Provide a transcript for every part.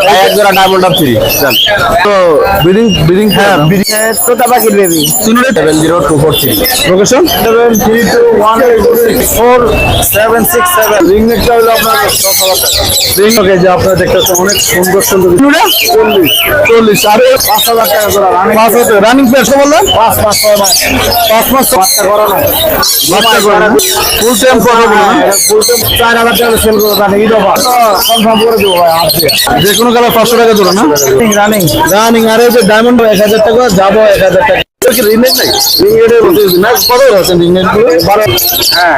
Yeah. এক জোড়া diamond of three তো বিডিং বিডিং হ্যাঁ তোতা পাখির বেবি তিনটে seven zero two four three location seven three two one four seven six seven ring নেকটা হলো আপনার রিং ওকে যে আপনারা দেখতেছেন অনেক সুন্দর সুন্দর। চল্লিশ। চল্লিশ। আর পাঁচ হাজার টাকা জোড়া পাঁচ হাতে রানিং প্লেস বললেন? পাঁচ পাঁচ ছয় মাস। পাঁচ মাস বাচ্চা করানো বাচ্চা করে ফুল টাইম চার হাজার টাকা সেল করে ঈদ অফার। কনফার্ম করে দেবো ভাই আজকে যে কোনো কালার পাঁচশো টাকা ধরো না? রানিং রানিং আর এই যে ডায়মন্ড এক হাজার টাকা যাব এক হাজার টাকা। বারো হ্যাঁ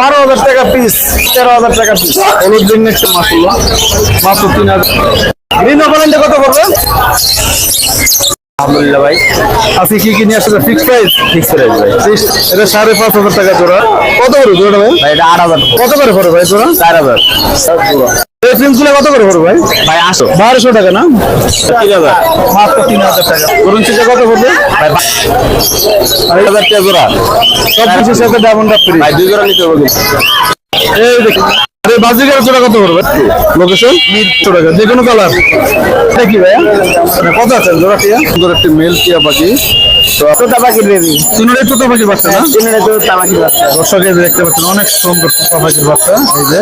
বারো হাজার টাকা পিস তেরো হাজার টাকা পিস হলুদ মাত্র তিন হাজার। কত আলহামদুলিল্লাহ ভাই। আজকে কি কি নিয়ে আসলে ফিক্স প্রাইস ফিক্স প্রাইস ভাই। এটা সাড়ে পাঁচ হাজার টাকা জোড়া। কত করে জোড়া ভাই? এটা আট হাজার। কত করে ভাই জোড়া? চার হাজার। এই ফিল্মগুলো কত করে করব ভাই? ভাই আসো বারোশো টাকা না? তিন হাজার। মাত্র তিন হাজার টাকা। করুন চিন্তা কত করবে ভাই আড়াই হাজার টাকা জোড়া। সব কিছু সাথে ডায়মন্ড ভাই দুই জোড়া নিতে হবে এই দেখুন আরে বাজিকার জোড়া কত পড়বে লোকেশন মিরপুর টাকা যে কোনো কালার এটা ভাইয়া? কত আছে? জোড়া টিয়া? সুন্দর একটি মেল টিয়া পাখি। তোতা পাখির বেবি তিনটাই তো পাখির বাচ্চা না? তিনটে তোতা পাখির বাচ্চা। দর্শক দেখতে পাচ্ছেন অনেক সুন্দর তোতা পাখির বাচ্চা। এই যে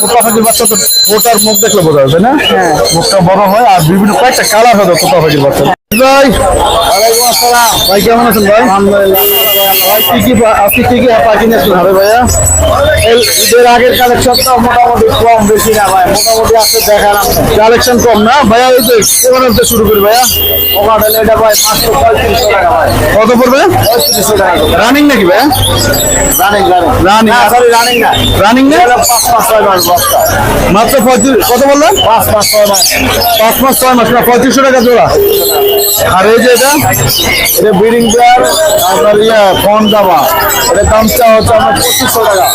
তোতা পাখির বাচ্চা তো ওটার মুখ দেখলে বোঝা যাবে না? হ্যাঁ। মুখটা বড় হয় আর বিভিন্ন কয়েকটা কালার হবে তোতা পাখির বাচ্চা। ভাই। ওয়ালাইকুম আসসালাম ভাই কেমন আছেন ভাই? আলহামদুলিল্লাহ কি কি আজকে কি কি পাখি নিয়েছেন হবে ভাইয়া? এই ঈদের আগের কালেকশনটা তো মোটামুটি কম বেশি না ভাই মোটামুটি আছে দেখালাম কালেকশন কম না? ভাইয়া এই তো কোন শুরু করি ভাইয়া। ভাই ভাই। কত পড়বে? রানিং নাকি ভাইয়া রানিং রানিং রানিং না রানিং না। মাত্র পঁয়ত্রিশ কত বললেন পাঁচ পাঁচ ছয় মাস। পাঁচ মাস ছয় মাস। না পঁয়ত্রিশশো টাকা জোড়া। আর এই যে এটা? এটা ব্রিডিং পেয়ার আপনার ইয়ে ফোন দাবা এটা দামটা হচ্ছে আমার পঁচিশশো টাকা।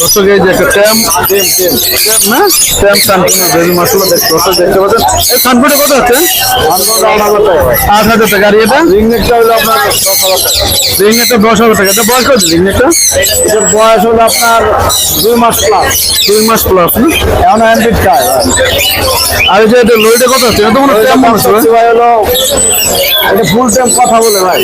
দর্শক এই যে একটা ট্যাম টেম টেম ট্যাম না? ট্যাম সানপুর বেবি মশলা দেখতে দর্শক দেখতে পাচ্ছেন? এই সানপুরে কত আছে? আট হাজার টাকা। ভাই আর এটা? রিং নেকটা হলো আপনার দশ হাজার টাকা। রিং দশ হাজার টাকা। এটা বয়স কত রিং একটা এটার বয়স হলো আপনার দুই মাস প্লাস দুই মাস প্লাস এখন হ্যান্ডেড খায় আর এই যে এটা লোইটা কত আছে? এটা তো মনে হয় ভাই। হলো এটা ফুল টাইম কথা বলে ভাই।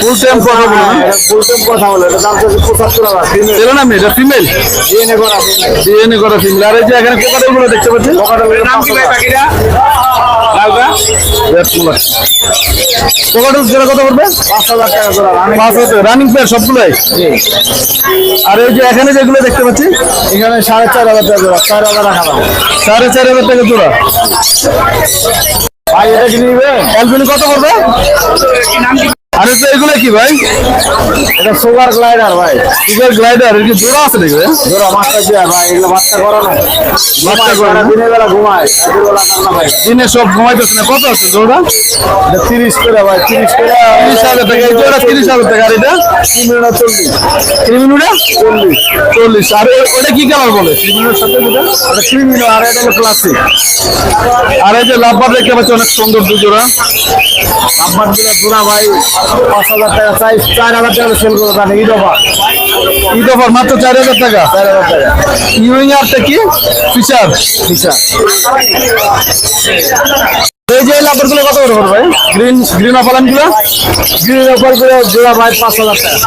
ফুল টাইম কথা বলে ফুল টাইম কথা বলে। এটা দাম হচ্ছে পঁচাত্তর টাকা ফিমেল না মেয়ে এটা ফিমেল ডিএনএ করা ডিএনএ করা ফিমেল আর এই যে এখানে কোকাটেলগুলো দেখতে পাচ্ছি জোড়া কত পড়বে? পাঁচ হাজার টাকা জোড়া পাঁচ হাজার রানিং প্লেয়ার সবগুলোই? আর এই যে এখানে যেগুলো দেখতে পাচ্ছি? এখানে সাড়ে চার হাজার টাকা জোড়া চার হাজার রাখা সাড়ে চার হাজার টাকা জোড়া। ভাই এটা কি নিবে কত পড়বে? আর এটা এগুলো কি ভাই? এটা সুগার গ্লাইডার ভাই। সুগার গ্লাইডার এর কি জোড়া আছে নাকি জোড়া মাছটা ভাই এগুলো করানো? দিনের বেলা ঘুমায় রাতের বেলা কান্না ভাই। দিনে সব ঘুমাইতেছে না। কত আছে জোড়া? এটা তিরিশ করে ভাই তিরিশ করে। তিরিশ হাজার টাকা। জোড়া তিরিশ হাজার টাকা আর এটা? তিনটা চল্লিশ। ক্রিমিনুটা? চল্লিশ। চল্লিশ। আর ওটা কি কালার বলে? ক্রিমিনুর সাথে যেটা এটা ক্রিমিনো আর এটা ক্লাসিক আর এই যে লাভবার দেখতে পাচ্ছি অনেক সুন্দর দু জোড়া। আব্বার দিলে ভাই। পাঁচ হাজার টাকা চাই চার হাজার টাকা সেল করে দেন ঈদ অফার। ঈদ অফার মাত্র চার হাজার টাকা? চার হাজার টাকা। ইউইং আরটা কি? ফিচার ফিচার এই যে লাভবারগুলো কত করে ভাই? গ্রিন গ্রিন অফালানগুলো? গ্রিন অফার করে জোড়া ভাই পাঁচ হাজার টাকা।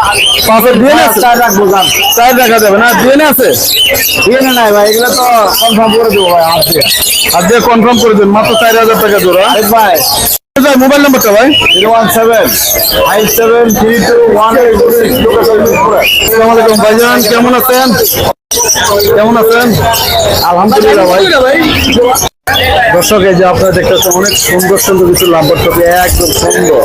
পাঁচের ডিএনএ আছে? চার রাখব যান চার দেখা যাবে না? ডিএনএ আছে? ডিএনএ নাই ভাই এগুলো তো কনফার্ম করে দেবো ভাই হাত দিয়ে। দিয়ে কনফার্ম করে দেন মাত্র চার হাজার টাকা জোড়া। ভাই ভাই মোবাইল নাম্বারটা ভাই? Zero one seven five seven three two one eight six location মিরপুরে। আসসালামু আলাইকুম ভাইজান কেমন আছেন? কেমন আছেন? আলহামদুলিল্লাহ ভাই। দর্শক এই যে আপনারা দেখতেছেন অনেক সুন্দর সুন্দর কিছু লাম্বার টপি একদম সুন্দর।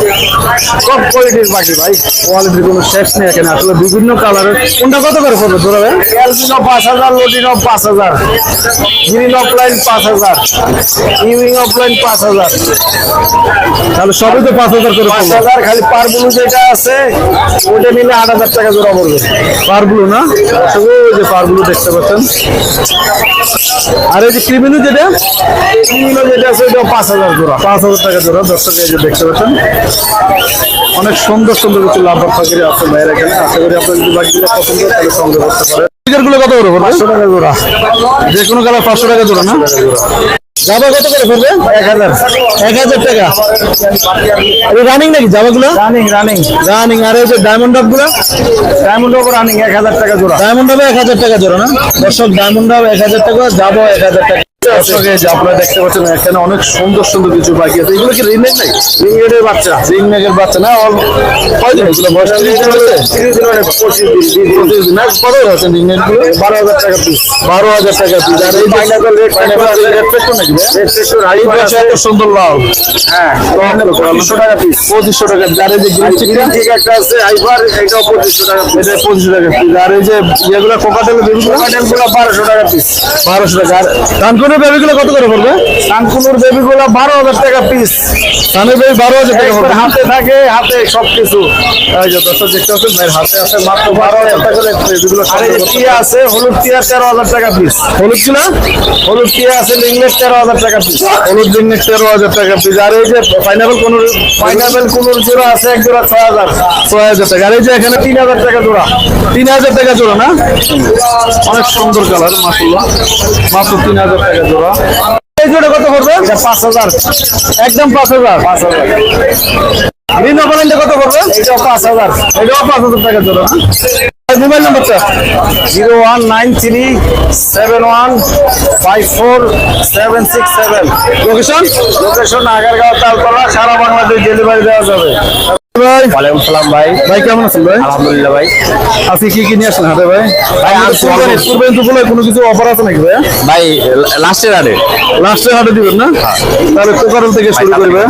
সব কোয়ালিটির পাখি ভাই। কোয়ালিটির কোনো শেষ নেই এখানে। আসলে বিভিন্ন কালারের কোনটা কত করে পড়বে ধরো ভাই? ক্যালসিনো পাঁচ হাজার লোডিনো পাঁচ হাজার। গ্রিন অফলাইন পাঁচ হাজার। ইউইং অফলাইন পাঁচ হাজার। তাহলে সবই তো পাঁচ হাজার করে পাঁচ হাজার খালি পার ব্লু যেটা আছে ওটা নিলে আট হাজার টাকা জোড়া পড়বে। পারগুলো না? আসলে ওই যে পারগুলো দেখতে পাচ্ছেন। আর এই যে ক্রিমিনু যেটা? যেটা আছে পাঁচ হাজার জোড়া পাঁচ হাজার টাকা জোড়া দর্শক এই যে দেখতে পাচ্ছেন অনেক সুন্দর সুন্দর কিছু লাভ পাখিরি আছে ভাইয়ের এখানে। আশা করি আপনার যদি বাকিগুলো পছন্দ তাহলে সংগ্রহ করতে পারেন। গুলো কত করে পাঁচশো টাকা জোড়া। যে কোনো কালার পাঁচশো টাকা জোড়া না? জামা কত করে পড়বে? এক হাজার। এক হাজার টাকা। রানিং নাকি জামা গুলো রানিং রানিং রানিং আর এই যে ডায়মন্ড ডাবগুলো? ডায়মন্ড ওভার রানিং এক হাজার টাকা জোড়া। ডায়মন্ড ডাবে এক হাজার টাকা জোড়া না? দর্শক ডায়মন্ড ডাব এক হাজার টাকা যাব এক হাজার টাকা। দর্শক যে আপনারা দেখতে পাচ্ছেন এখানে অনেক সুন্দর সুন্দর কিছু বাকি আছে। এগুলো কি রিঙ্গেটের বাচ্চা। রিংনেকের বাচ্চা না? অল কয়দিন এগুলো বয়স তিরিশ দিন হয়েছে তিরিশ দিন পঁচিশ দিন পঁচিশ দিন। না কত আছে রিংনেকগুলো বারো হাজার টাকা পিস বারো হাজার টাকা পিস আর এই পাইনাপেল পাইনাপেল পেট্রো নাকি এই পাশে এত সুন্দর হ্যাঁ। পঁচিশশো টাকা পিস পঁচিশশো টাকা আর এই যে গ্রিন চিকেন একটা আছে হাইপার এটাও পঁচিশশো টাকা পিস এটা পঁচিশশো টাকা পিস আর এই যে ইয়েগুলো কোকাটেল বেবিগুলো গুলো বারোশো টাকা পিস বারোশো টাকা। আর কানকুনের বেবিগুলো কত করে পড়বে? কানকুনুর বেবি গুলো বারো হাজার টাকা পিস কানের বেবি বারো হাজার টাকা পড়বে। হাতে থাকে হাতে সবকিছু। এই যে দর্শক দেখতে পাচ্ছেন ভাইয়ের হাতে আছে মাত্র বারো হাজার টাকা করে বেবিগুলো আর এই টিয়া আছে হলুদ টিয়া তেরো হাজার টাকা পিস হলুদ হলুদ টিয়া আছে তেরো হাজার টাকা পিস হলুদ তেরো হাজার টাকা পিস আর এই যে পাইনাপেল কোন পাইনাপেল কুনুর জোড়া আছে এক জোড়া ছয় হাজার। ছয় হাজার টাকা। আর এই যে এখানে তিন হাজার টাকা জোড়া। তিন হাজার টাকা জোড়া না? অনেক সুন্দর কালার মাসাল্লাহ মাত্র তিন হাজার টাকা জোড়া। এই জোড়া কত পড়বে? এটা পাঁচ হাজার। একদম পাঁচ হাজার। পাঁচ হাজার। গ্রিন অপারেন্টে কত পড়বে? এটাও পাঁচ হাজার। এটাও পাঁচ হাজার টাকা জোড়া। না মোবাইল নাম্বারটা? Zero one nine three seven one five four seven six seven. Location location Agargaon Taltala সারা বাংলাদেশ ডেলিভারি দেওয়া যাবে। ভাই। ওয়ালাইকুম সালাম ভাই। ভাই কেমন আছেন ভাই? আলহামদুলিল্লাহ ভাই। আজকে কি কি নিয়ে আসলেন হাতে ভাই? ভাই, কুরবানি- কুরবানি কোনো কিছু অফার আছে নাকি ভাই? ভাই লাস্টের আরে লাস্টে হাটে দিবেন না? তাহলে কোকারল থেকে শুরু করবে।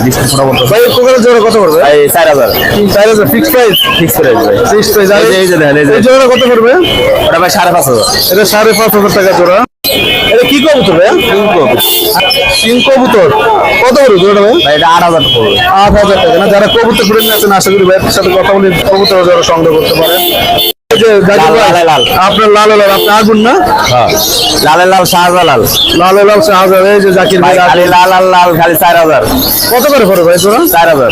ভাই কোকারল জোড়া কত পড়বে? ভাই চার হাজার। চার হাজার ফিক্স প্রাইস ফিক্স প্রাইস ভাই। ফিক্স প্রাইস আর এই যে- এই দেখেন, এই যে। জোড়া কত পড়বে? ওটা ভাই সাড়ে পাঁচ হাজার। এটা সাড়ে পাঁচ হাজার টাকা জোড়া। কি কবুতর ভাই কিং কবুতর। কত করে জোড়া ভাই ভাই এটা আট হাজার পড়বে। আট হাজার টাকা। না যারা কবুতর প্রেমী আছেন আশা করি ভাইয়ের সাথে কথা বলে কবুতর যারা সংগ্রহ করতে পারেন। যে লাল, লাল। আপনার লাল লাল আগুন না? হ্যাঁ। লাল শাহজালাল। লাল লাল এই যে জাকির ভাই ভাই খালি আগুন। লাল লাল খালি চার হাজার। কত করে ভাই চার হাজার।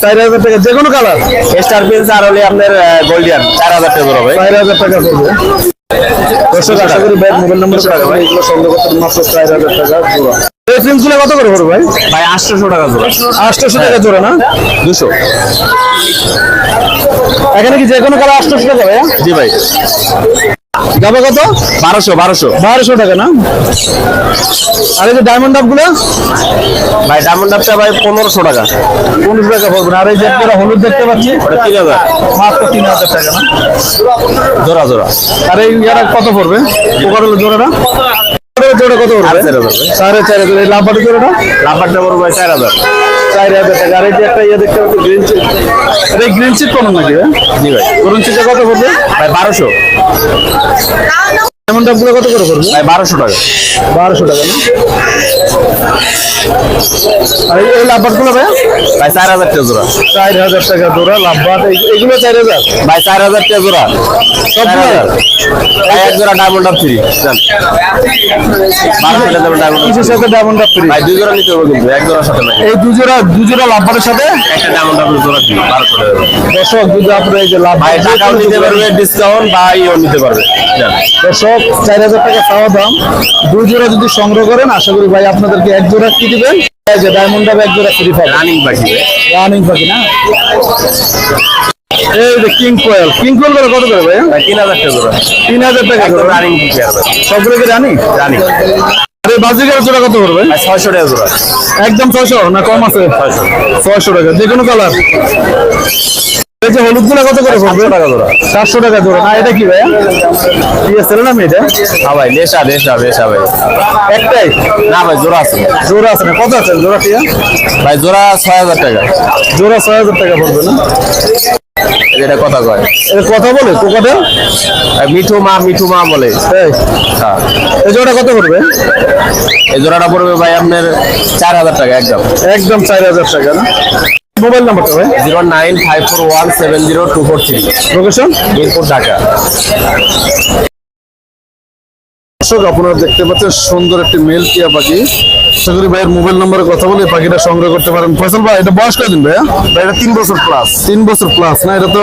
চার হাজার টাকা যে কোনো কালার। স্টার প্রিন্স আর হলে আপনার গোল্ডিয়ান চার হাজার টাকা পড়বে। চার হাজার টাকা পড়বে। কত করে পড়বে ভাই? ভাই আটশোশো টাকা জোড়া। আটশোশো টাকা জোড়া না? দুশো। এখানে কি যে কোনো কালার আটশোশো টাকা ভাই জি ভাই। যাবে কত? বারোশো বারোশো। বারোশো টাকা না? আর এই যে ডায়মন্ড ডাবগুলো ভাই ডায়মন্ড আপটা ভাই পনেরোশো টাকা। পনেরো টাকা পড়বে আর এই যে একটা হলুদ দেখতে পাচ্ছি ওটা তিন হাজার। মাত্র তিন হাজার টাকা না? জোড়া জোড়া। আর এই ইয়ারা কত পড়বে? কোকারেল জোড়াটা? জোড়া কত পড়বে। সাড়ে চার হাজার লাভবাটি জোড়াটা? লাফারটা পড়বে চার হাজার। চার হাজার টাকা। আর এই একটা ইয়ে দেখতে পাচ্ছি গ্রিন চিপ এটা গ্রিন চিপ কোন নাকি জি ভাই। গ্রিন চিপটা কত পড়বে? ভাই বারোশো। ডায়মন্ড ডাবগুলো কত করে ভাই বারোশো টাকা। বারোশো টাকা না? আর এই- এই ভাই ভাই চার হাজার টাকা জোড়া। চার হাজার টাকা জোড়া লাভবাট এগুলো চার হাজার? ভাই চার হাজার টাকা জোড়া। চার সবগুলো হাজার। ভাই এক জোড়া ডায়মন্ড আপ থ্রি বারোশো টাকা ডায়মন্ড কিসের সাথে ডায়মন্ড ডাব ফ্রি ভাই দুই জোড়া নিতে হবে কিন্তু এক জোড়ার সাথে এই একটা ডায়মন্ড আপের জোড়া দিন বারোশো টাকা দর্শক আপনার এই যে লাভ ভাই টাকাও নিতে পারবে ডিসকাউন্ট বা ইও নিতে পারবে যান চার হাজার টাকা চাওয়া দাম। দুই জোড়া যদি সংগ্রহ করেন আশা করি ভাই আপনাদেরকে এক জোড়া কি দিবেন? যে ডায়মন্ড এক জোড়া ফ্রি পাবেন রানিং পাখি রানিং পাখি না? এই যে কিং কোয়েল কিং কোয়েল করে কত করে ভাই তিন হাজার টাকা তিন হাজার টাকা একদম রানিং সবগুলো কি রানি রানিং বাজিকার জোড়া কত করবে ছয়শো টাকা জোড়া। একদম ছয়শো না কম আছে? ছয়শো। টাকা। যে কোনো কালার এই যে হলুদগুলা কত করে পড়বে? টাকা জোড়া। সাতশো টাকা জোড়া। না এটা কি ভাই না মেয়েটা হ্যাঁ ভাই নেশা নেশা নেশা ভাই। একটাই? না ভাই জোড়া আছে। জোড়া আছে না? কত আছে ভাই জোড়া ছয় হাজার টাকা। জোড়া ছয় হাজার টাকা পড়বে না? এটা কথা কয়। এটা কথা বলে কোকাটা? মিঠু মা মিঠু মা বলে। হ্যাঁ। এই জোড়া কত পড়বে? এই জোড়াটা পড়বে ভাই আপনার চার হাজার টাকা একদম। একদম চার হাজার টাকা না? মোবাইল নাম্বারটা ভাই? Zero nine five four one seven zero two four three. Location এরপর ঢাকা। দর্শক আপনারা দেখতে পাচ্ছেন সুন্দর একটি মেল টিয়া পাখি। আশা করি ভাইয়ের মোবাইল নম্বরে কথা বলে পাখিটা সংগ্রহ করতে পারেন। ফয়সাল ভাই এটা বয়স কদিন ভাইয়া? ভাই এটা তিন বছর প্লাস তিন বছর প্লাস না? এটা তো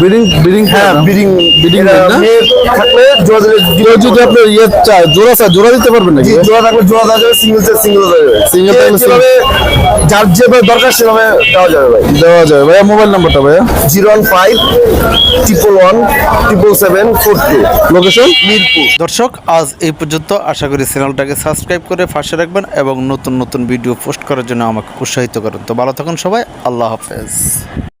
ব্রিডিং ব্রিডিং হ্যাঁ বিডিং ব্রিডিং না। মেয়ে থাকলে জোড়া দিলে কেউ যদি আপনার ইয়ে চায় জোড়া চায় জোড়া দিতে পারবেন নাকি? জোড়া থাকলে জোড়া দেওয়া যাবে সিঙ্গেল চাই সিঙ্গেল দেওয়া যাবে। কে থাকলে যার যেভাবে দরকার সেভাবে দেওয়া যাবে ভাই। দেওয়া যাবে। ভাইয়া মোবাইল নাম্বারটা ভাইয়া? Zero one five triple one triple seven four two. Location Mirpur. দর্শক আজ এই পর্যন্ত আশা করি চ্যানেলটাকে সাবস্ক্রাইব করে ফাঁসে রাখবেন এবং নতুন নতুন ভিডিও পোস্ট করার জন্য আমাকে উৎসাহিত করুন। তো ভালো থাকুন সবাই, আল্লাহ হাফেজ।